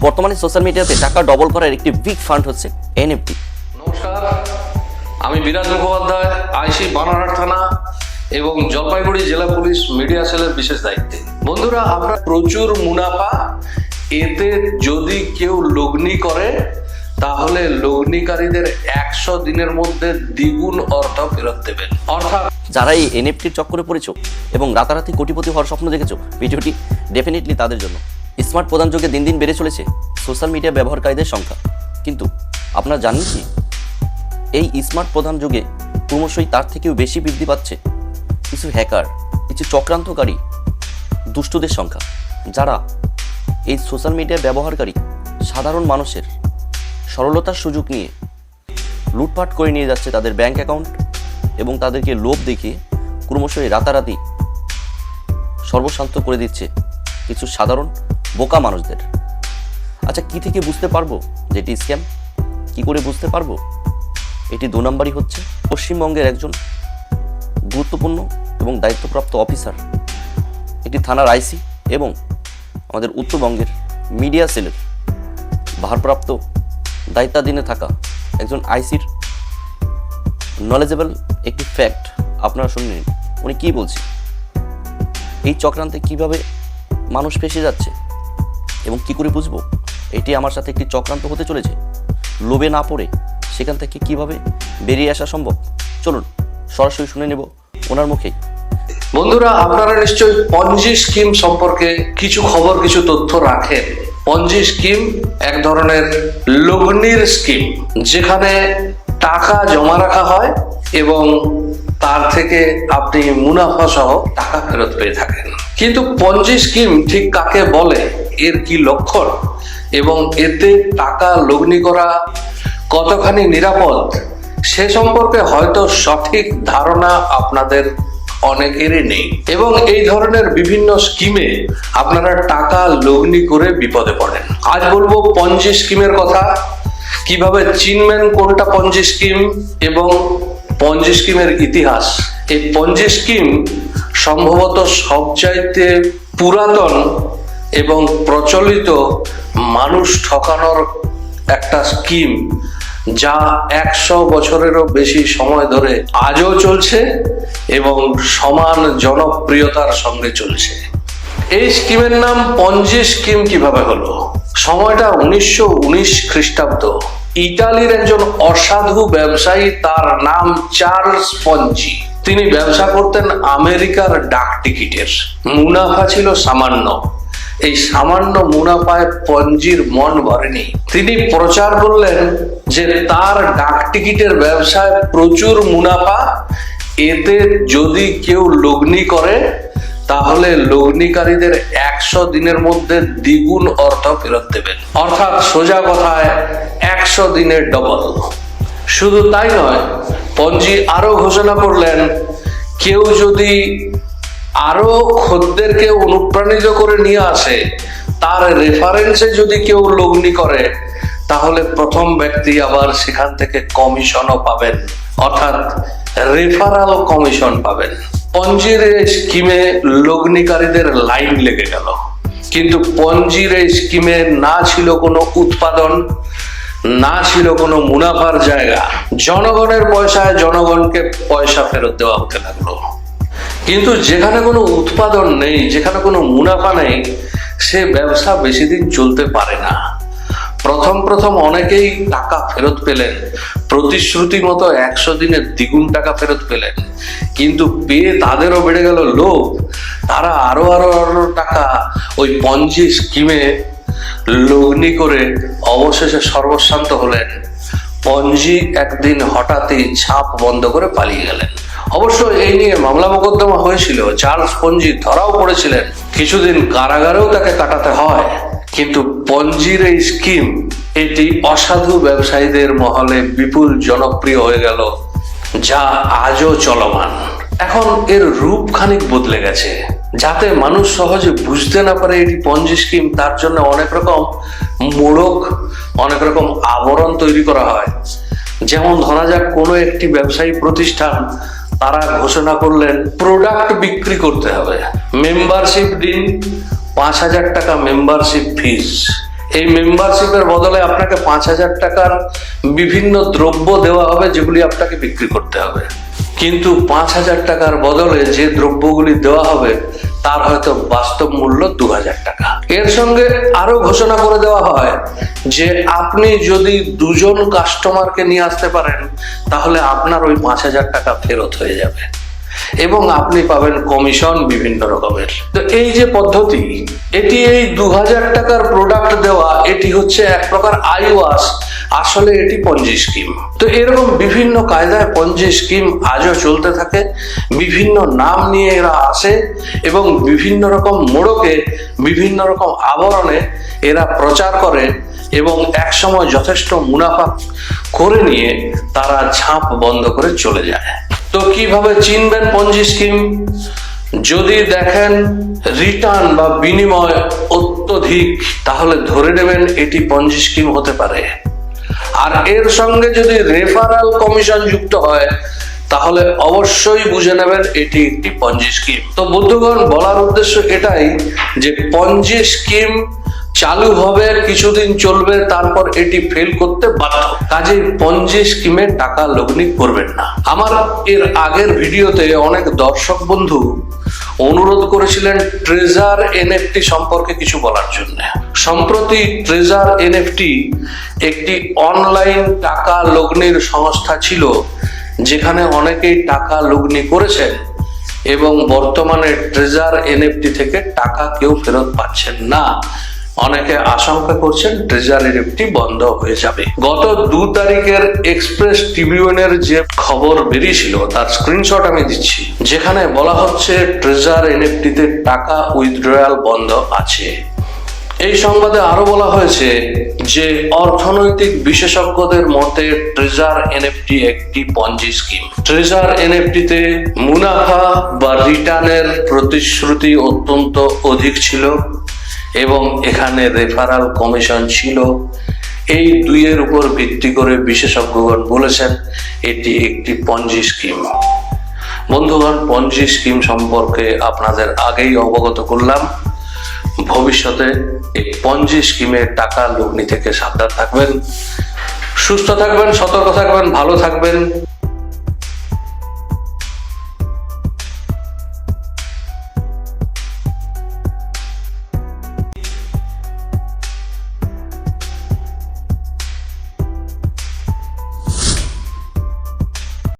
বর্তমানে সোশ্যাল মিডিয়াতে টাকা ডবল করার একটি বিগ ফান্ড হচ্ছে এনএফটি নমস্কার আমি বিরাজ মুখোপাধ্যায় আইসি বানারহাট থানা এবং জলপাইগুড়ি জেলা পুলিশ মিডিয়া সেলের বিশেষ দায়িত্বে। বন্ধুরা আমরা প্রচুর মুনাফা এতে যদি কেউ লগ্নি করে তাহলে লগ্নিকারীদের একশো দিনের মধ্যে দ্বিগুণ অর্থ ফেরত দেবেন। অর্থাৎ যারা এই এনএফটির চক্করে পড়েছো এবং রাতারাতি কোটিপতি হওয়ার স্বপ্ন দেখেছ ভিডিওটি ডেফিনেটলি তাদের জন্য। স্মার্ট প্রধান যুগে দিন দিন বেড়ে চলেছে সোশ্যাল মিডিয়া ব্যবহারকারীদের সংখ্যা। কিন্তু আপনারা জানেন কি? এই স্মার্ট প্রধান যুগে ক্রমশই তার থেকেও বেশি বৃদ্ধি পাচ্ছে কিছু হ্যাকার, কিছু চক্রান্তকারী, দুষ্টদের সংখ্যা, যারা এই সোশ্যাল মিডিয়া ব্যবহারকারী সাধারণ মানুষের সরলতার সুযোগ নিয়ে লুটপাট করে নিয়ে যাচ্ছে তাদের ব্যাংক অ্যাকাউন্ট এবং তাদেরকে লোভ দেখিয়ে ক্রমশই রাতারাতি সর্বশান্ত করে দিচ্ছে কিছু সাধারণ বোকা মানুষদের। আচ্ছা কি থেকে বুঝতে পারব যে এটি স্ক্যাম? কি করে বুঝতে পারব? এটি দু নম্বরই হচ্ছে পশ্চিমবঙ্গের একজন গুরুত্বপূর্ণ এবং দায়িত্বপ্রাপ্ত অফিসার। এটি থানার আইসি এবং আমাদের উত্তরবঙ্গের মিডিয়া সেলের ভারপ্রাপ্ত দায়িত্বাধীনে থাকা একজন আইসির নলেজেবল একটি ফ্যাক্ট আপনারা শুনে নিন। উনি কী বলছে এই চক্রান্তে কীভাবে মানুষ ফেসে যাচ্ছে? এবং কি করে বুঝব? এটি আমার সাথে একটি চক্রান্ত হতে চলেছে। লোভে না পড়ে সেখান থেকে কীভাবে বেরিয়ে আসা সম্ভব? চলুন, সরাসরি শুনে নেব ওনার মুখেই। বন্ধুরা, আপনারা নিশ্চয়ই পঞ্জি স্কিম সম্পর্কে কিছু খবর, কিছু তথ্য রাখেন। পঞ্জি স্কিম এক ধরনের লগ্নির স্কিম যেখানে টাকা জমা রাখা হয় এবং তার থেকে আপনি মুনাফা সহ টাকা ফেরত পেয়ে থাকেন। কিন্তু পঞ্জি স্কিম ঠিক কাকে বলে? এর কি লক্ষণ? এবং এতে টাকা লগ্নি করা কতখানি নিরাপদ? সে সম্পর্কে হয়তো সঠিক ধারণা আপনাদের অনেকেরই নেই। এবং এই ধরনের বিভিন্ন স্কিমে আপনারা টাকা লগ্নি করে বিপদে পড়েন। আজ বলব পঞ্জি স্কিমের কথা। কীভাবে চিনবেন কোনটা পঞ্জি স্কিম এবং পঞ্জি স্কিমের ইতিহাস? এই পঞ্জি স্কিম সম্ভবত সবচাইতে পুরাতন এবং প্রচলিত মানুষ ঠকানোর একটা স্কিম যা একশো বছরেরও বেশি সময় ধরে আজও চলছে এবং সমান জনপ্রিয়তার সঙ্গে চলছে। এই স্কিমের নাম পঞ্জি স্কিম কীভাবে হলো? সময়টা উনিশশো উনিশ খ্রিস্টাব্দ। ইটালির একজন অসাধু ব্যবসায়ী তার নাম চার্লস পঞ্জি। তিনি ব্যবসা করতেন আমেরিকার ডাক টিকিটের। মুনাফা ছিল সামান্য। এই সামান্য মুনাফায় পঞ্জির মন ভরেনি। তিনি প্রচার করলেন যে তার ডাক টিকিটের ব্যবসায় প্রচুর মুনাফা। এতে যদি কেউ লগ্নি করে, তাহলে লগ্নিকারীদের একশো দিনের মধ্যে দ্বিগুণ অর্থ ফেরত দেবেন। অর্থাৎ সোজা কথায়, একশো দিনের ডবল শুধু তাই নয় পঞ্জি আরও ঘোষণা করলেন, কেউ যদি আরও খদ্দেরকে অনুপ্রাণিত করে নিয়ে আসে, তার রেফারেন্সে যদি কেউ লগ্নি করে, তাহলে প্রথম ব্যক্তি আবার সেখান থেকে কমিশনও পাবেন। অর্থাৎ রেফারাল কমিশন পাবেন। পঞ্জির স্কিমে লগ্নিকারীদের লাইন লেগে গেল। কিন্তু পঞ্জির স্কিমে না ছিল কোনো উৎপাদন না ছিল কোনো মুনাফার জায়গা। জনগণের পয়সায় জনগণকে পয়সা ফেরত দেওয়া হতে লাগল। কিন্তু যেখানে কোনো উৎপাদন নেই, যেখানে কোনো মুনাফা নেই, সে ব্যবসা বেশি দিন চলতে পারে না। প্রথম প্রথম অনেকেই টাকা ফেরত পেলেন। প্রতিশ্রুতি মতো একশো দিনের দ্বিগুণ টাকা ফেরত পেলেন। কিন্তু পেয়ে তাদেরও বেড়ে গেল লোভ। তারা আরও আরও আরও টাকা ওই পঞ্জি স্কিমে লগ্নি করে অবশেষে সর্বশান্ত হলেন। পঞ্জি একদিন হঠাৎই ছাপ বন্ধ করে পালিয়ে গেলেন। অবশ্য এই নিয়ে মামলা মোকদ্দমা হয়েছিল। চার্লস পঞ্জি ধরাও পড়েছিলেন। কিছুদিন কারাগারেও তাকে কাটাতে হয়। কিন্তু পঞ্জির এই স্কিম, এটি অসাধু ব্যবসায়ীদের মহলে বিপুল জনপ্রিয় হয়ে গেল, যা আজও চলমান। এখন এর রূপ খানিক বদলে গেছে। যাতে মানুষ সহজে বুঝতে না পারে এটি পঞ্জি স্কিম তার জন্য অনেক রকম মোড়ক, অনেক রকম আবরণ তৈরি করা হয়। যেমন ধরা যাক কোনো একটি ব্যবসায়ী প্রতিষ্ঠান, তারা ঘোষণা করলেন প্রোডাক্ট বিক্রি করতে হবে। মেম্বারশিপ দিন, পাঁচ হাজার টাকা মেম্বারশিপ ফিস এই মেম্বারশিপের বদলে আপনাকে পাঁচ হাজার টাকার বিভিন্ন দ্রব্য দেওয়া হবে, যেগুলি আপনাকে বিক্রি করতে হবে। কিন্তু পাঁচ হাজার টাকার বদলে যে দ্রব্যগুলি দেওয়া হবে তার হয়তো বাস্তব মূল্য দু হাজার টাকা। এর সঙ্গে আরও ঘোষণা করে দেওয়া হয় যে, আপনি যদি দুজন কাস্টমারকে নিয়ে আসতে পারেন, তাহলে আপনার ওই পাঁচ হাজার টাকা ফেরত হয়ে যাবে। এবং আপনি পাবেন কমিশন বিভিন্ন রকমের। তো এই যে পদ্ধতি, এটি এই দু হাজার টাকার প্রোডাক্ট দেওয়া, এটি হচ্ছে এক প্রকার আইওয়াস। আসলে এটি পঞ্জি স্কিম তো এরকম বিভিন্ন কায়দায় পঞ্জি স্কিম আজও চলতে থাকে। বিভিন্ন নাম নিয়ে এরা আসে। এবং বিভিন্ন রকম মোড়কে বিভিন্ন রকম আবরণে এরা প্রচার করে এবং একসময় যথেষ্ট মুনাফা করে নিয়ে তারা ঝাঁপ বন্ধ করে চলে যায়। তো কীভাবে চিনবেন পঞ্জি স্কিম যদি দেখেন রিটার্ন বা বিনিময় অত্যধিক, তাহলে ধরে নেবেন এটি পঞ্জি স্কিম হতে পারে। আর এর সঙ্গে যদি রেফারাল কমিশন যুক্ত হয় তাহলে অবশ্যই বুঝে নেবেন এটি একটি পঞ্জি স্কিম। তো বন্ধুগণ, বলার উদ্দেশ্য এটাই যে পঞ্জি স্কিম চালু হবে, কিছুদিন চলবে, তারপর এটি ফেল করতে বাধ্য। কাজে পঞ্জি স্কিমে টাকা লগ্নি করবেন না। আমার এর আগের ভিডিওতে অনেক দর্শক বন্ধু অনুরোধ করেছিলেন ট্রেজার এনএফটি সম্পর্কে কিছু বলার জন্য। সম্প্রতি ট্রেজার এনএফটি একটি অনলাইন টাকা লগ্নির সংস্থা ছিল যেখানে অনেকেই টাকা লগ্নি করেছেন এবং বর্তমানে ট্রেজার এনএফটি থেকে টাকা কেউ ফেরত পাচ্ছেন না। অনেকে আশঙ্কা করছেন ট্রেজার এনএফটি বন্ধ হয়ে যাবে। গত দু তারিখের এক্সপ্রেস ট্রিবিউনের যে খবর বেরিয়েছিল, তার স্ক্রিনশট আমি দিচ্ছি। যেখানে বলা হচ্ছে ট্রেজার এনএফটিতে টাকা উইথড্রয়াল বন্ধ আছে। এই সংবাদে আরও বলা হয়েছে যে অর্থনৈতিক বিশেষজ্ঞদের মতে ট্রেজার এনএফটি একটি পঞ্জি স্কিম। ট্রেজার এনএফটিতে মুনাফা বা রিটার্নের প্রতিশ্রুতি অত্যন্ত অধিক ছিল এবং এখানে রেফারাল কমিশন ছিল। এই দুইয়ের উপর ভিত্তি করে বিশেষজ্ঞগণ বলেছেন, এটি একটি পঞ্জি স্কিম। বন্ধুগণ, পঞ্জি স্কিম সম্পর্কে আপনাদের আগেই অবগত করলাম। ভবিষ্যতে এই পঞ্জি স্কিমের টাকা লগ্নি থেকে সাবধান থাকবেন, সুস্থ থাকবেন, সতর্ক থাকবেন, ভালো থাকবেন।